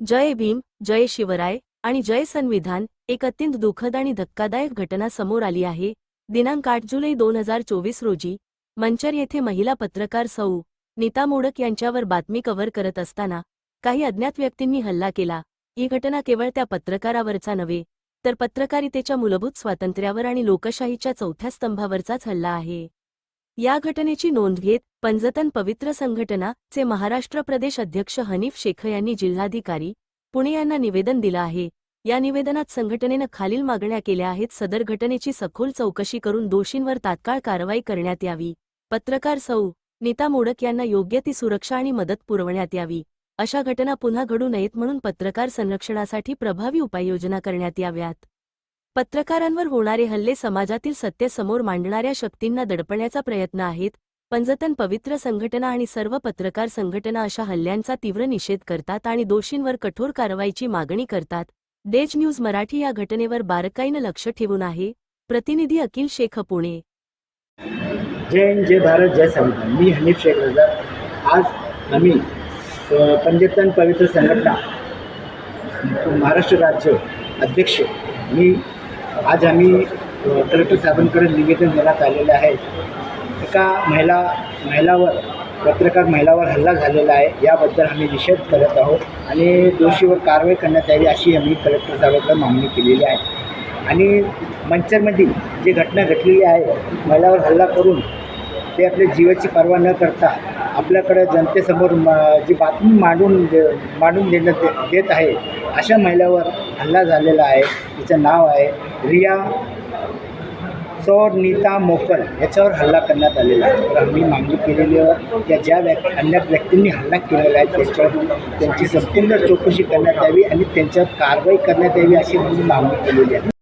जय भीम जय शिवराय आणि जय संविधान एक अत्यंत दुःखद आणि धक्कादायक घटना समोर आली आहे. दिनांक आठ जुलै दोन हजार चोवीस रोजी मंचर येथे महिला पत्रकार सौ. नीता मोडक यांच्यावर बातमी कव्हर करत असताना काही अज्ञात व्यक्तींनी हल्ला केला. ही घटना केवळ त्या पत्रकारावरचा नव्हे तर पत्रकारितेच्या मूलभूत स्वातंत्र्यावर आणि लोकशाहीच्या चौथ्या स्तंभावरचाच हल्ला आहे. या घटनेची नोंद घेत पंजतन पवित्र संघटना चे महाराष्ट्र प्रदेश अध्यक्ष हनीफ शेख यांनी जिल्हाधिकारी पुणे यांना निवेदन दिलं आहे. या निवेदनात संघटनेनं खालील मागण्या केल्या आहेत. सदर घटनेची सखोल चौकशी करून दोषींवर तात्काळ कारवाई करण्यात यावी. पत्रकार सौ. नीता मोडक यांना योग्य ती सुरक्षा आणि मदत पुरवण्यात यावी. अशा घटना पुन्हा घडू नयेत म्हणून पत्रकार संरक्षणासाठी प्रभावी उपाययोजना करण्यात याव्यात. पत्रकारांवर होणारे हल्ले समाजातील सत्य समोर मांडणाऱ्या शक्तींना दडपण्याचा प्रयत्न आहेत पंजतन पवित्र संघटना आणि सर्व पत्रकार संघटना अशा हल्ल्यांचा तीव्र निषेध करतात आणि दोषींवर कठोर कारवाईची मागणी करतात. देज न्यूज मराठी या घटनेवर बारकाईनं लक्ष ठेवून आहे प्रतिनिधी अखिल शेख पुणे. जय हिंद जय भारत जय संविधान मी हनीफ शेख रजा. आज आम्ही पंजतन पवित्र संघटना महाराष्ट्र राज्य अध्यक्ष मी आज आम्ही कलेक्टर साहेबांकडे निवेदन देण्यात आलेलं आहे. एका महिला महिलावर पत्रकार महिलावर हल्ला झालेला आहे याबद्दल आम्ही निषेध करत आहोत आणि दोषीवर कारवाई करण्यात यावी अशी आम्ही कलेक्टर साहेबांकडे मागणी केलेली आहे. आणि मंचरमधील जी घटना घडलेली आहे महिलावर हल्ला करून ते आपल्या जीवाची पर्वा न करता आपल्याकडे जनतेसमोर जी बातमी मांडून दे मांडून देण्यात दे- देत आहे अशा महिलावर हल्ला झालेला आहे. तिचं नाव आहे रिया सौर नीता मोकल. याच्यावर हल्ला करण्यात आलेला आहे. तर आम्ही मागणी केलेली आहे त्या ज्या व्यक्ती अन्य व्यक्तींनी हल्ला केलेला आहे त्याच्यावर त्यांची संपूर्ण चौकशी करण्यात यावी आणि त्यांच्यावर कारवाई करण्यात यावी अशी आम्ही मागणी केलेली आहे.